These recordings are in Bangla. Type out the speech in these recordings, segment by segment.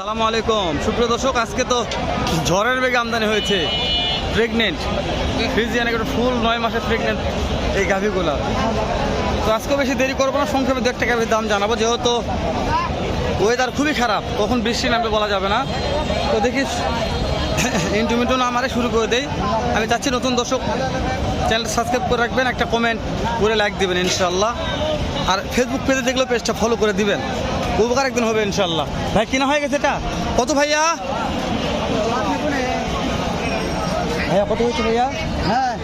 সালামু আলাইকুম। সুপ্রিয় দর্শক, আজকে তো ঝড়ের বেগে আমদানি হয়েছে। প্রেগনেন্ট ফ্রিজিয়ান একটা ফুল নয় মাসের প্রেগনেন্ট এই গাভিগুলো। তো আজকে বেশি দেরি করব না, সংক্ষেপে দু একটা গাভির দাম জানাব। যেহেতু ওয়েদার খুবই খারাপ, কখন বৃষ্টি নামবে বলা যাবে না। তো দেখি, ইন্টুমিন্টু না মারে, শুরু করে দেই। আমি চাচ্ছি নতুন দর্শক চ্যানেলটা সাবস্ক্রাইব করে রাখবেন, একটা কমেন্ট করে লাইক দিবেন ইনশাল্লাহ আর ফেসবুক পেজে দেখলেও পেজটা ফলো করে দিবেন। উপকার একদিন হবে ইনশাল্লাহ ভাই, কিনা হয়ে গেছে এটা? কত ভাইয়া? ভাইয়া, কত হয়েছে ভাইয়া? হ্যাঁ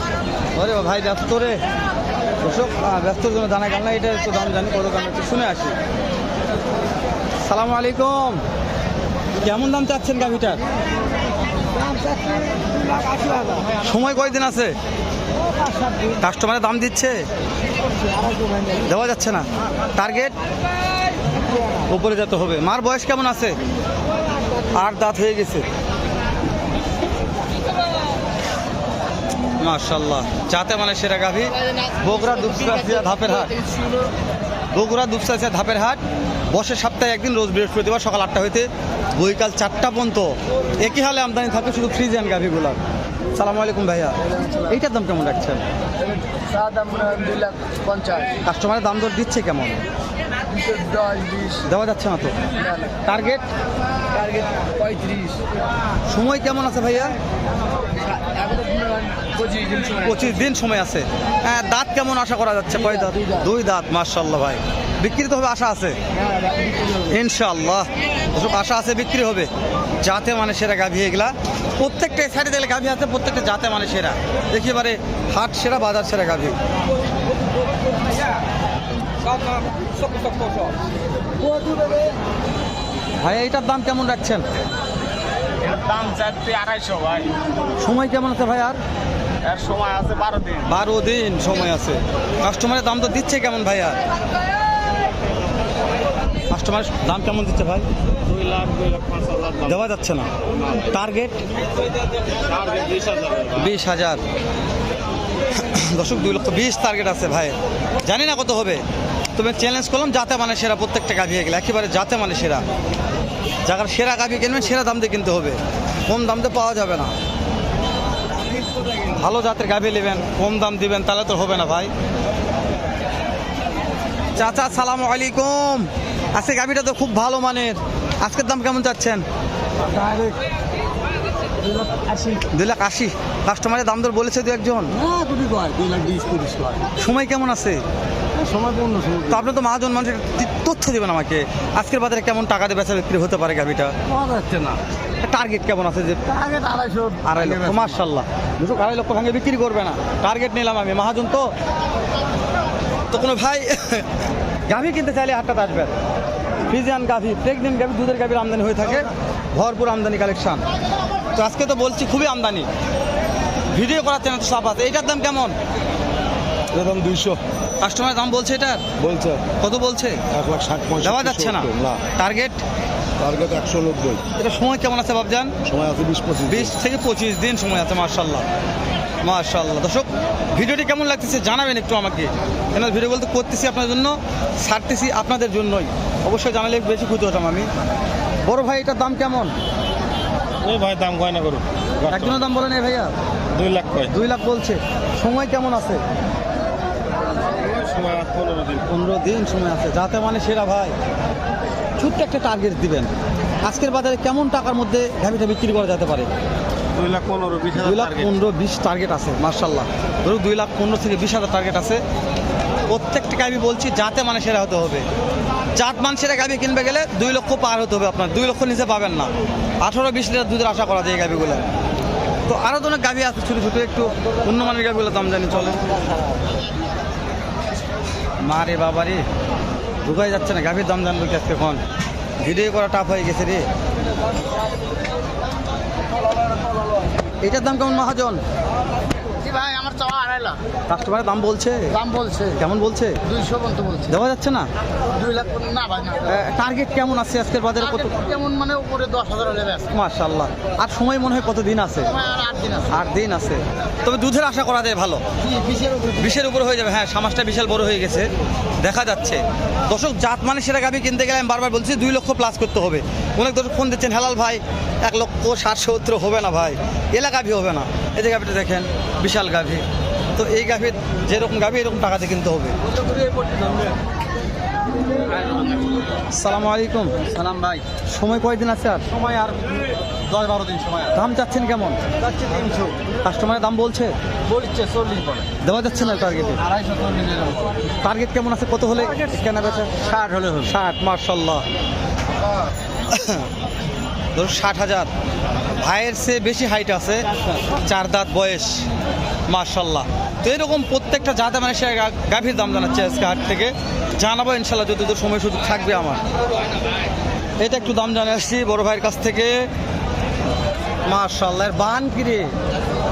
ওরে ভাই, ব্যস্ত রে। দর্শক ব্যস্তর জন্য জানা গেল না, এটা একটু দাম জানি, কত দাম হচ্ছে, শুনে আসি। সালামু আলাইকুম। কেমন দাম চাচ্ছেন গাভিটার সময় কয়দিন আছে? কাস্টমারের দাম দিচ্ছে? দেওয়া যাচ্ছে না। টার্গেট উপরে যেতে হবে। মার বয়স কেমন আছে? আর দাঁত হয়ে গেছে। মাশাল্লাহ যাতে মানে সেরা গাভী। বগুড়া দুপসাসিয়া ধাপের হাট। বগুড়া দুপসাসিয়া ধাপের হাট। বসে সপ্তাহে একদিন রোজ বৃহস্পতিবার সকাল আটটা হইতে বৈকাল চারটা পর্যন্ত। একই হালে আমদানি থাকে শুধু ফ্রিজিয়ান গাভিগুলার। সালাম আলাইকুম ভাইয়া। এইটার দাম কেমন রাখছেন? কাস্টমারের দাম দর দিচ্ছে কেমন? দেওয়া যাচ্ছে না তো? টার্গেট টার্গেট পঁয়ত্রিশ। সময় কেমন আছে ভাইয়া? হয় পঁচিশ দিন সময় আছে। হ্যাঁ দাঁত কেমন আশা করা যাচ্ছে? কয় দাঁত দুই দাঁত। মার্শাল্লাহ ভাই। বিক্রি তো হবে আশা আছে? ইনশাল্লাহ ওসব আশা আছে বিক্রি হবে। যাতে মানে সেরা গাভি এগুলা। প্রত্যেকটা সাইডে দেখলে গাভি আছে প্রত্যেকটা যাতে মানে সেরা। দেখি এবারে হাট সেরা বাজার সেরা গাভি। ভাই এইটার দাম কেমন রাখছেন? দাম চারটে আড়াইশো ভাই। সময় কেমন আছে ভাই আর? এর সময় আছে বারো দিন। বারো দিন সময় আছে। কাস্টমারের দাম তো দিচ্ছে কেমন ভাই আর? কাস্টমারের দাম কেমন দিচ্ছে ভাই? দুই লাখ দুই লাখ পাঁচ হাজার দেওয়া যাচ্ছে না। টার্গেট টার্গেট বিশ হাজার। বিশ হাজার। দশক দুই লক্ষ বিশ টার্গেট আছে ভাই। জানি না কত হবে। তবে চ্যালেঞ্জ করলাম যাতে মানে সেরা প্রত্যেকটা গাভি গেলে একেবারে যাতে মানে সেরা। যার সেরা গাভি কিনবেন সেরা দাম দিয়ে কিনতে হবে। কম দাম দিয়ে পাওয়া যাবে না। ভালো জাতের গাভি নেবেন কম দাম দিবেন তাহলে তো হবে না ভাই। চাচা সালাম আলাইকুম। আজকে গাভিটা তো খুব ভালো মানের। আজকের দাম কেমন চাচ্ছেন? দুই লাখ আশি। কাস্টমারের দাম দর বলেছে দু একজন। সময় কেমন আছে? তো আপনি তো মহাজন মানুষের তথ্য দেবেন আমাকে? আজকের বাজারে কেমন টাকা দিয়ে বেচা বিক্রি হতে পারে গাভিটা? পাওয়া যাচ্ছে না। টার্গেট কেমন আছে যে টার্গেট আড়াইশো আড়াই লক্ষ মার্শাল্লাহ দুশো আড়াই লক্ষ ভাঙে বিক্রি করবে না। টার্গেট নিলাম আমি। মহাজন তো তো কোনো ভাই গাভি কিনতে চাইলে হাটটাতে আসবেন। ফ্রিজিয়ান গাভি প্রেগনেন্ট গাভি দুধের গাভির আমদানি হয়ে থাকে। ভরপুর আমদানি কালেকশন। তো আজকে তো বলছি খুবই আমদানি। ভিডিও করার চ্যানেল তো সাপ আছে। এইটার দাম কেমন? এরকম দুইশো। কাস্টমার দাম বলছে এটার? বলছে। কত বলছে? এক লাখ ষাট পঁয়ষট্টি দেওয়া যাচ্ছে না। না। টার্গেট টার্গেট একশো নব্বই। এটা সময় কেমন আছে বাবজান সময় আছে বিশ পঁচিশ বিশ থেকে পঁচিশ দিন সময় আছে মার্শাল্লাহ মার্শাল্লাহ দর্শক ভিডিওটি কেমন লাগতেছে জানাবেন একটু আমাকে। কেন ভিডিও বলতে করতেছি আপনার জন্য ছাড়তেছি আপনাদের জন্যই। অবশ্যই জানালে বেশি খুশি হতাম আমি। বড় ভাই এটার দাম কেমন? ওই ভাই দাম গয়না করুন একজনের দাম বলেন এই ভাইয়া। দুই লাখ কয়। দুই লাখ বলছে। সময় কেমন আছে? পনেরো দিন। পনেরো দিন সময় আছে। যাতে মানে সেরা ভাই। ছোট্ট একটা টার্গেট দিবেন। আজকের বাজারে কেমন টাকার মধ্যে গাভিটা বিক্রি করা যেতে পারে? দুই লাখ পনেরো বিশ দুই লাখ পনেরো বিশ টার্গেট আছে মার্শাল্লাহ ধরুন দুই লাখ পনেরো থেকে বিশ হাজার টার্গেট আছে। প্রত্যেকটা গাবি বলছি যাতে মানে সেরা হতে হবে। জাত মান সেরা গাবি কিনবে গেলে দুই লক্ষ পার হতে হবে আপনার। দুই লক্ষ নিচে পাবেন না। আঠারো বিশ লিটার দুধের আশা করা যায় এই গাবিগুলো তো আরও তো অনেক গাবি আছে ছোটো ছোটো একটু উন্নমানের গাবিগুলোর দাম জানি চলে মা রে, বাবা রে। ঢুকাই যাচ্ছে না, গাভীর দাম জানব কি আজকে এখন ভিডিও করা টাফ হয়ে গেছে রে। এটার দাম কেমন, মহাজন? ভাই, আমার চাওয়া আড়াই কাস্টমারের দাম বলছে? দাম বলছে। কেমন বলছে? দুইশো পর্যন্ত বলছে। দেওয়া যাচ্ছে না? দুই লাখ না ভাই না। টার্গেট কেমন আছে আজকের বাজারে? কত কেমন মানে উপরে দশ হাজার হলে মাশাল্লাহ আর সময় মনে হয় কত দিন আছে আট দিন আছে। আট দিন আছে। তবে দুধের আশা করা যায় ভালো। জি, বিশের উপরে। হয়ে যাবে। হ্যাঁ সমাজটা বিশাল বড় হয়ে গেছে। দেখা যাচ্ছে। দর্শক জাত মানে সেরা গাভি কিনতে গেলে আমি বারবার বলছি দুই লক্ষ প্লাস করতে হবে। অনেক দর্শক ফোন দিচ্ছেন হেলাল ভাই এক লক্ষ ষাট সত্তর হবে না ভাই। এলা গাভি হবে না। এই যে গাভিটা দেখেন বিশাল গাভি। তো এই গাভির যেরকম গাভি এরকম টাকাতে কিনতে হবে। সালাম আলাইকুম। সালাম ভাই। সময় কয়দিন আছে আর? সময় আর দশ বারো দিন সময় দাম চাচ্ছেন কেমন? যাচ্ছে তিনশো। কাস্টমারের দাম বলছে? বলছে চল্লিশ বলে। দেওয়া যাচ্ছে না টার্গেটে আড়াইশো চল্লিশ টার্গেট কেমন আছে? কত হলে কেনা বেচা? ষাট হলে হবে। ষাট মার্শাল্লাহ ধরুন ষাট হাজার। ভাইয়ের চেয়ে বেশি হাইট আছে চার দাঁত বয়স। মার্শাল্লাহ তো এরকম প্রত্যেকটা জাতে মানে সে গাভীর দাম জানাচ্ছে আজকে হাট থেকে। জানাব ইনশাল্লাহ যদি তো সময় সুযোগ থাকবে আমার। এটা একটু দাম জানে আসছি বড় ভাইয়ের কাছ থেকে। মার্শাল্লাহ এর বান কি রে?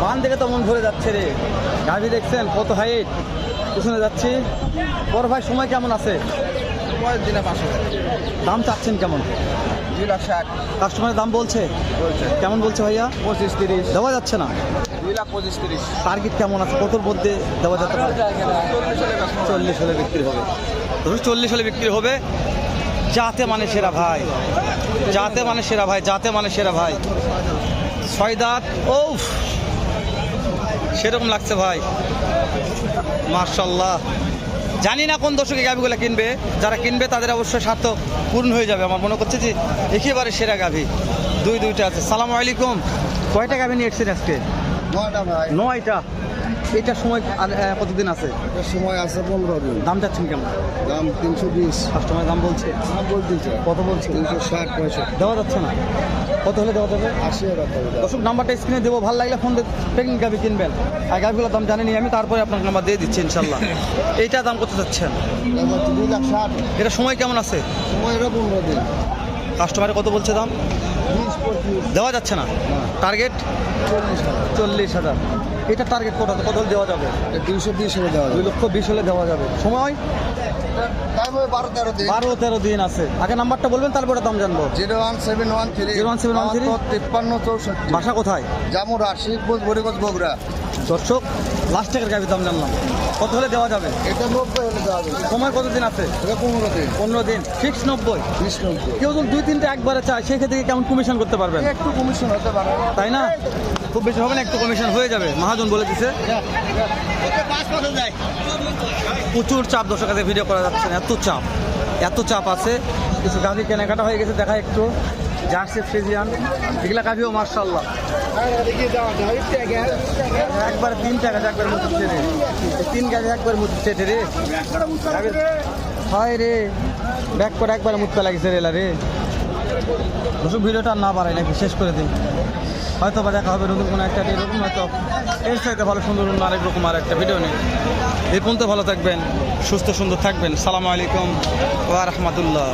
বান দেখে তো মন ভরে যাচ্ছে রে। গাভী দেখছেন কত হাইট? পিছনে যাচ্ছি। বড় ভাই সময় কেমন আছে? কয়েক দিনে পাঁচশো দাম চাচ্ছেন কেমন? দুই লাখ ষাট। কাস্টমারের দাম বলছে? বলছে। কেমন বলছে ভাইয়া? পঁচিশ তিরিশ। দেওয়া যাচ্ছে না? দুই লাখ পঁচিশ তিরিশ। টার্গেট কেমন আছে? কতর মধ্যে দেওয়া যেতে পারে। চল্লিশ হলে বিক্রি হবে। ধরুন চল্লিশ হলে বিক্রি হবে। যাতে মানে সেরা ভাই। যাতে মানে সেরা ভাই যাতে মানে সেরা ভাই। ছয় দাঁত ও সেরকম লাগছে ভাই। মার্শাল্লাহ জানি না কোন দর্শক এই গাভিগুলো কিনবে। যারা কিনবে তাদের অবশ্যই স্বার্থ পূর্ণ হয়ে যাবে। আমার মনে করছে যে একেবারে সেরা গাভি। দুই দুইটা আছে। সালাম আলাইকুম। কয়টা গাভি নিয়ে এসছেন আজকে? নয়টা এটার সময় আর, কতদিন আছে? সময় আছে পনেরো দিন। দাম যাচ্ছেন কেমন? দাম তিনশো বিশ। কাস্টমার দাম বলছে? বলতেছে। কত বলছে? তিনশো ষাট পঁয়ষট্টি। দেওয়া যাচ্ছে না? কত হলে দেওয়া যাবে? আশি হাজার দর্শক নাম্বারটা স্ক্রিনে দেবো। ভালো লাগলে ফোন টেকনিক গাভি কিনবেন। আর গাভিগুলোর দাম জানেনি আমি তারপরে আপনার নাম্বার দিয়ে দিচ্ছি ইনশাল্লাহ। এইটা দাম কত হচ্ছে দুই লাখ ষাট। এটা সময় কেমন আছে? সময় এরও পনেরো দিন। কাস্টমারে কত বলছে দাম? দেওয়া যাচ্ছে না? টার্গেট চল্লিশ হাজার। এটা টার্গেট কত? কত দেওয়া যাবে? দুইশো বিশ হলে দেওয়া দুই লক্ষ বিশ হলে দেওয়া যাবে। সময়? বারো তেরো দিন। বারো তেরো দিন আছে। আগে নাম্বারটা বলবেন তারপরে দাম জানব। Zero one seven one three. 01713 তিপ্পান্ন চৌষট্টি। ভাষা কোথায়? জামুরা শিবপুর বরিগঞ্জ বগুড়া। দর্শক লাস্ট টাকার গাভির দাম জানলাম। কত হলে দেওয়া যাবে? এটা নব্বই হলে দেওয়া যাবে। সময় কতদিন আছে? এটা পনেরো দিন। পনেরো দিন। ফিক্স নব্বই? নব্বই। কেউ যদি দুই তিনটা একবারে চায় সেই ক্ষেত্রে কেমন কমিশন করতে পারবেন? একটু কমিশন হতে পারে। তাই না? খুব বেশি হবে না একটু কমিশন হয়ে যাবে মহাজন বলে দিছে। প্রচুর চাপ দর্শক কাছে ভিডিও করা যাচ্ছে না এত চাপ। এত চাপ আছে। কিছু গাভি কেনাকাটা হয়ে গেছে দেখা একটু। জার্সি, ফ্রিজিয়ান, এগুলা গাভিও মার্শাল্লাহ একবার তিন টাকা একবার মুখ তিন গাভি একবার মুখ চেটে রে। হয় রে ব্যাক করে একবার মুখতে লাগিছে রেলা রে। দর্শক ভিডিওটা না বাড়াই নাকি, শেষ করে দিই। হয়তো বা দেখা হবে নতুন কোনো একটা এরকম হয়তো এর সাথে ভালো সুন্দর অন্য আরেক রকম আর একটা ভিডিও নেই এই পর্যন্ত ভালো থাকবেন, সুস্থ সুন্দর থাকবেন। সালামু আলাইকুম ওয়া রাহমাতুল্লাহ।